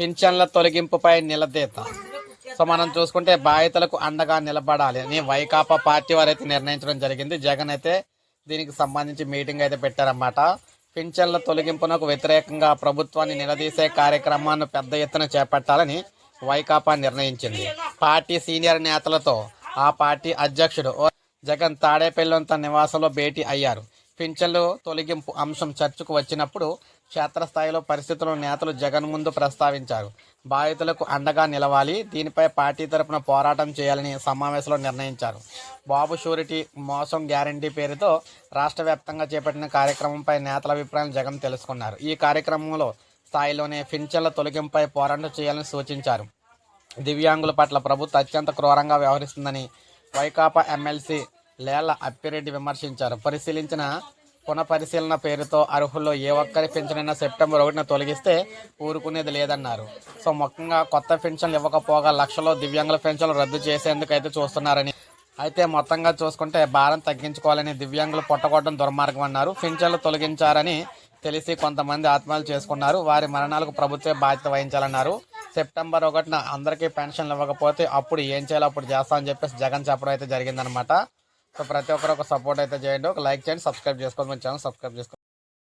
పింఛన్ల తొలగింపుపై నిలదీత. సో మనం చూసుకుంటే బాధితులకు అండగా నిలబడాలి. అని వైకాపా పార్టీ వారైతే నిర్ణయించడం జరిగింది. జగన్ అయితే దీనికి సంబంధించి మీటింగ్ అయితే పెట్టారన్నమాట. పింఛన్ల తొలగింపునకు వ్యతిరేకంగా ప్రభుత్వాన్ని నిలదీసే కార్యక్రమాన్ని పెద్ద ఎత్తున చేపట్టాలని వైకాపా నిర్ణయించింది. పార్టీ సీనియర్ నేతలతో ఆ పార్టీ అధ్యక్షుడు జగన్ తాడేపల్లి తన నివాసంలో భేటీ అయ్యారు. పింఛన్లు తొలగింపు అంశం చర్చకు వచ్చినప్పుడు క్షేత్రస్థాయిలో పరిస్థితులను నేతలు జగన్ ముందు ప్రస్తావించారు. బాధితులకు అండగా నిలవాలి దీనిపై పార్టీ తరపున పోరాటం చేయాలని సమావేశంలో నిర్ణయించారు. బాబు షూరిటీ మోసం గ్యారంటీ పేరుతో రాష్ట్ర వ్యాప్తంగా చేపట్టిన కార్యక్రమంపై నేతల అభిప్రాయం జగన్ తెలుసుకున్నారు. ఈ కార్యక్రమంలో స్థాయిలోనే పింఛన్ల తొలగింపై పోరాటం చేయాలని సూచించారు. దివ్యాంగుల పట్ల ప్రభుత్వం అత్యంత క్రూరంగా వ్యవహరిస్తుందని వైకాపా ఎమ్మెల్సీ లేళ్ళ అప్పిరెడ్డి విమర్శించారు. పరిశీలించిన పునఃపరిశీలన పేరుతో అర్హుల్లో ఏ ఒక్కరి పెన్షనైనా సెప్టెంబర్ ఒకటిన తొలగిస్తే ఊరుకునేది లేదన్నారు. సో ముఖ్యంగా కొత్త పెన్షన్లు ఇవ్వకపోగా లక్షలో దివ్యాంగుల పెన్షన్లు రద్దు చేసేందుకు అయితే చూస్తున్నారని. అయితే మొత్తంగా చూసుకుంటే భారం తగ్గించుకోవాలని దివ్యాంగులు పొట్టగొట్టడం దుర్మార్గం అన్నారు. పెన్షన్లు తొలగించారని తెలిసి కొంతమంది ఆత్మహత్యలు చేసుకున్నారు. వారి మరణాలకు ప్రభుత్వే బాధ్యత వహించాలన్నారు. సెప్టెంబర్ ఒకటిన అందరికీ పెన్షన్లు ఇవ్వకపోతే అప్పుడు ఏం చేయాలో అప్పుడు చేస్తామని చెప్పేసి జగన్ చెప్పడం అయితే జరిగిందనమాట సో ప్రతి ఒక్కరు ఒక సపోర్ట్ అయితే చేయండి ఒక లైక్ చేయండి సబ్స్క్రైబ్ చేసుకోండి మన ఛానల్ సబ్స్క్రైబ్ చేసుకోండి